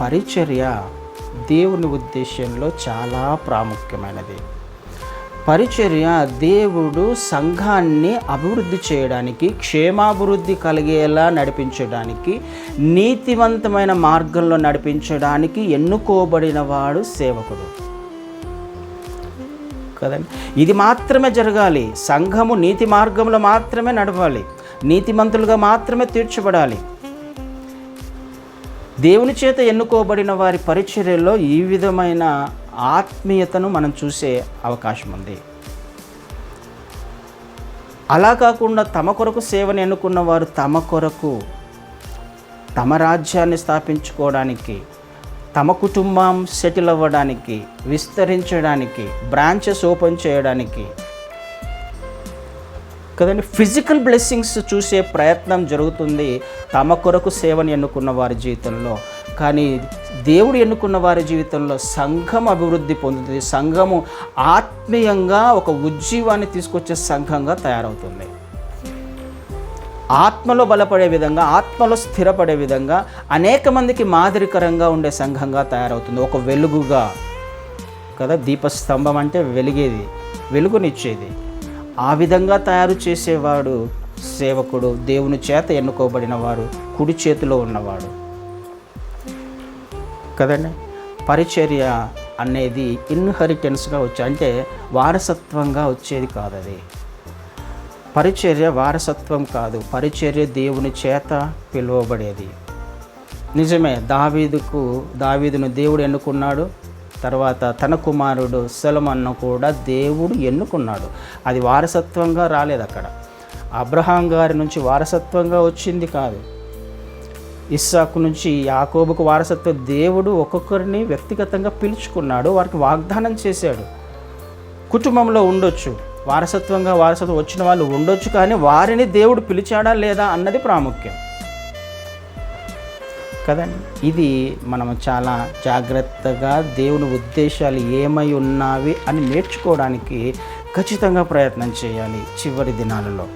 పరిచర్య దేవుని ఉద్దేశంలో చాలా ప్రాముఖ్యమైనది. పరిచర్య దేవుడు సంఘాన్ని అభివృద్ధి చేయడానికి క్షేమాభివృద్ధి కలిగేలా నడిపించడానికి నీతివంతమైన మార్గంలో నడిపించడానికి ఎన్నుకోబడిన వాడు సేవకుడు. కదండి? ఇది మాత్రమే జరగాలి. సంఘము నీతి మార్గంలో మాత్రమే నడవాలి. నీతిమంతులుగా మాత్రమే తీర్చబడాలి. దేవుని చేత ఎన్నుకోబడిన వారి పరిచర్యలో ఈ విధమైన ఆత్మీయతను మనం చూసే అవకాశం ఉంది. అలా కాకుండా తమ కొరకు సేవను ఎన్నుకున్న వారు తమ కొరకు తమ రాజ్యాన్ని స్థాపించుకోవడానికి తమ కుటుంబం సెటిల్ అవ్వడానికి విస్తరించడానికి బ్రాంచెస్ ఓపెన్ చేయడానికి కదండి. ఫిజికల్ బ్లెస్సింగ్స్ చూసే ప్రయత్నం జరుగుతుంది తమ కొరకు సేవను ఎన్నుకున్న వారి జీవితంలో. కానీ దేవుడు ఎన్నుకున్న వారి జీవితంలో సంఘం అభివృద్ధి పొందుతుంది. సంఘము ఆత్మీయంగా ఒక ఉజ్జీవాన్ని తీసుకొచ్చే సంఘంగా తయారవుతుంది. ఆత్మలో బలపడే విధంగా ఆత్మలో స్థిరపడే విధంగా అనేక మందికి మాదిరికరంగా ఉండే సంఘంగా తయారవుతుంది. ఒక వెలుగుగా కదా దీపస్తంభం అంటే వెలిగేది వెలుగునిచ్చేది. ఆ విధంగా తయారు చేసేవాడు సేవకుడు దేవుని చేత ఎన్నుకోబడిన వాడు కుడి చేతిలో ఉన్నవాడు. కదండి? పరిచర్య అనేది ఇన్హెరిటెన్స్గా వచ్చే అంటే వారసత్వంగా వచ్చేది కాదు అది పరిచర్య వారసత్వం కాదు పరిచర్య దేవుని చేత పిలువబడేది. నిజమే దావీదుకు దావీదును దేవుడు ఎన్నుకున్నాడు? తర్వాత తన కుమారుడు సెలమన్ను కూడా దేవుడు ఎన్నుకున్నాడు. అది వారసత్వంగా రాలేదు అక్కడ. అబ్రహాం గారి నుంచి వారసత్వంగా వచ్చింది కాదు. ఇస్సాకు నుంచి యాకోబుకు వారసత్వ దేవుడు ఒక్కొక్కరిని వ్యక్తిగతంగా పిలుచుకున్నాడు వారికి వాగ్దానం చేశాడు. కుటుంబంలో ఉండొచ్చు. వారసత్వంగా వారసత్వం వచ్చిన వాళ్ళు ఉండొచ్చు కానీ వారిని దేవుడు పిలిచాడా లేదా అన్నది ప్రాముఖ్యం. కదండి. ఇది మనం చాలా జాగ్రత్తగా దేవుని ఉద్దేశాలు ఏమై ఉన్నావి అని నేర్చుకోవడానికి ఖచ్చితంగా ప్రయత్నం చేయాలి చివరి దినాలలో.